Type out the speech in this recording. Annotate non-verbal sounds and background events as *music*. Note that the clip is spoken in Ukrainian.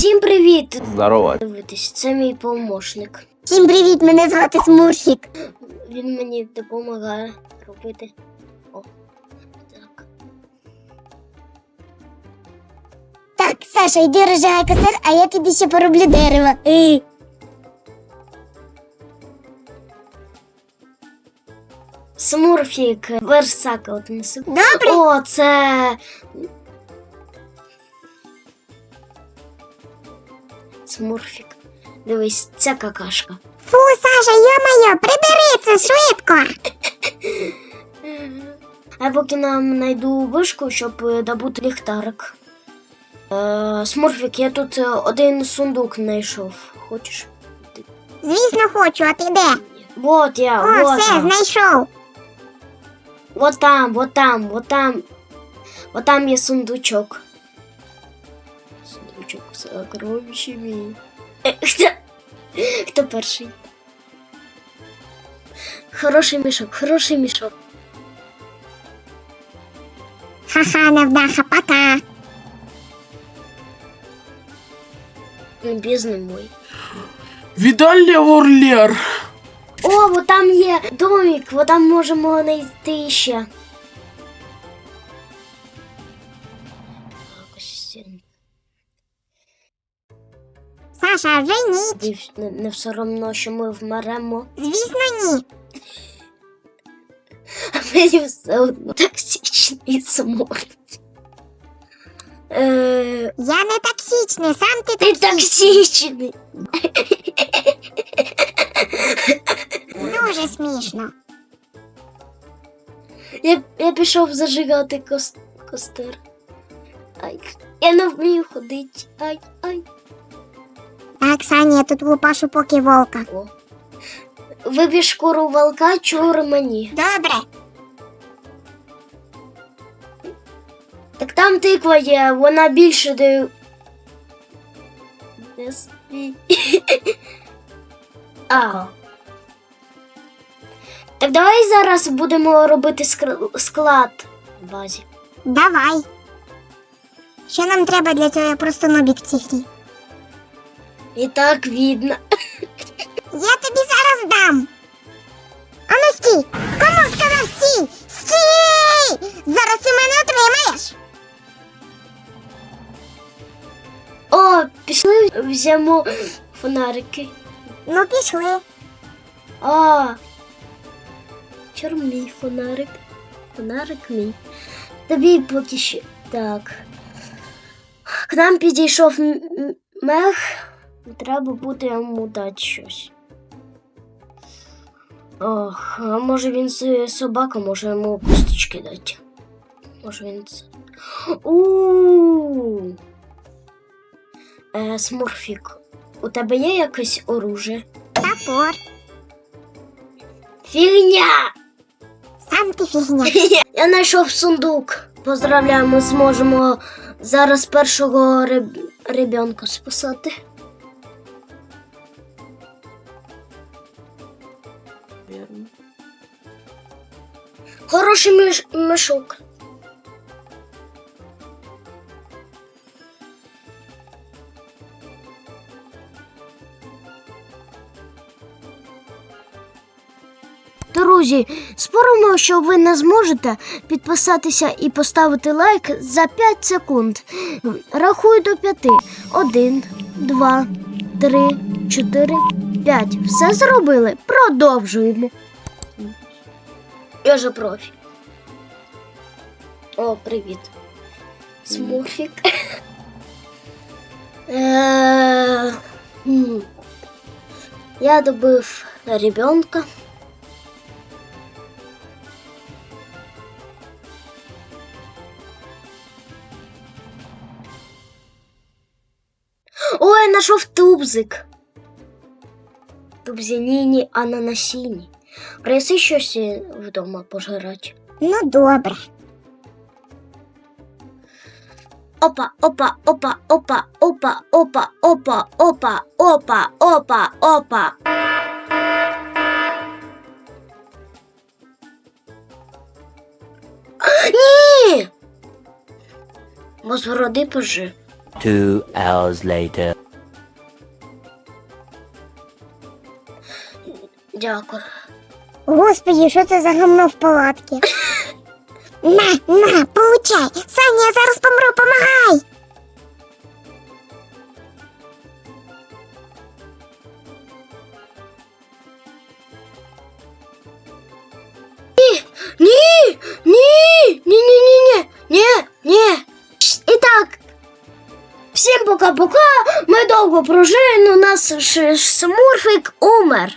Всім привіт! Здорово. Дивитись, це мій помощник. Всім привіт, мене звати Смурфік. Він мені допомагає робити. О, так. Так, Саша, йди розжигай костер, а я піду ще пороблю дерево. Е. Смурфік, версака, от неси. Добре. О, це. Смурфік. Дивись, ця какашка. Фу, Саша, йо-моє, прибери це швидко. А поки нам знайду вишку, щоб е, добути ліхтарик. Е, Смурфік, я тут е, один сундук знайшов. Хочеш? Звісно, хочу, а ти де? Вот я, О, вот все, там. знайшов. Вот там, вот там, вот там. Вот там є сундучок. Сундучок з сокровищами. Е, *laughs* Хто? Хто перший? Хороший мішок, хороший мішок. Ха-ха, невдаха, пока. Любезний мой. Віддалі Орлєр. О, вот там є домик, вот там можемо знайти ще. Саша, ніч. Див- Не, не все одно, що ми вмремо. Звісно, ні. А мені все одно токсичний смерть. Е, Я не токсичний, сам ти ти токсичний. токсичний. Дуже смішно. Я, я пішов зажигати кос, костер. Ай, я не вмію ходити. Ай, ай. Так, тут лупашу поки волка. О. Вибір шкуру волка, чур мені. Добре. Так там тиква є, вона більше дає. Не свій. *laughs* А. Так давай зараз будемо робити скр- склад в базі. Давай. Що нам треба для цього? Я просто нобік в цій грі. І так видно. Я тобі зараз дам. Ану стій! Кому сказав стій? Стій! Зараз ти мене отримаєш. О, пішли взямо фонарики. Ну, пішли. А. Чор мій фонарик. Фонарик мій. Тобі поки що. Так. К нам підійшов мех. Треба буде йому дати щось. Ох, а може він собака, може йому косточки дати. Може він у Е, Смурфік, у тебе є якесь оружие? Топор. Фігня! Сам ти фігня. *laughs* Я знайшов сундук. Поздравляю, ми зможемо зараз першого реб... ребенка спасати. Хороший міш... мішок. Друзі, споримо, що ви не зможете підписатися і поставити лайк за 5 секунд. Рахую до 5. 1, 2, 3, 4, 5. Все зробили? Продовжуємо. Я же профі. О, привіт. Смурфік. Е. Я добив ребенка. Ой, я знайшов тубзик. Тубзяніні ананасіні. Принеси щось е, вдома пожирати. Ну, добре. Опа, опа, опа, опа, опа, опа, опа, опа, опа, опа, опа. Ні! Бо з городи пожи. Two hours later. Дякую. Господи, що це за гамно в палатці? *laughs* На, на, получай! Саня, я зараз помру, помагай! Ні! Ні! Ні, ні, ні, ні, ні, ні. І так. Всім пока-пока. Ми довго прожили, у нас ж смурфик умер.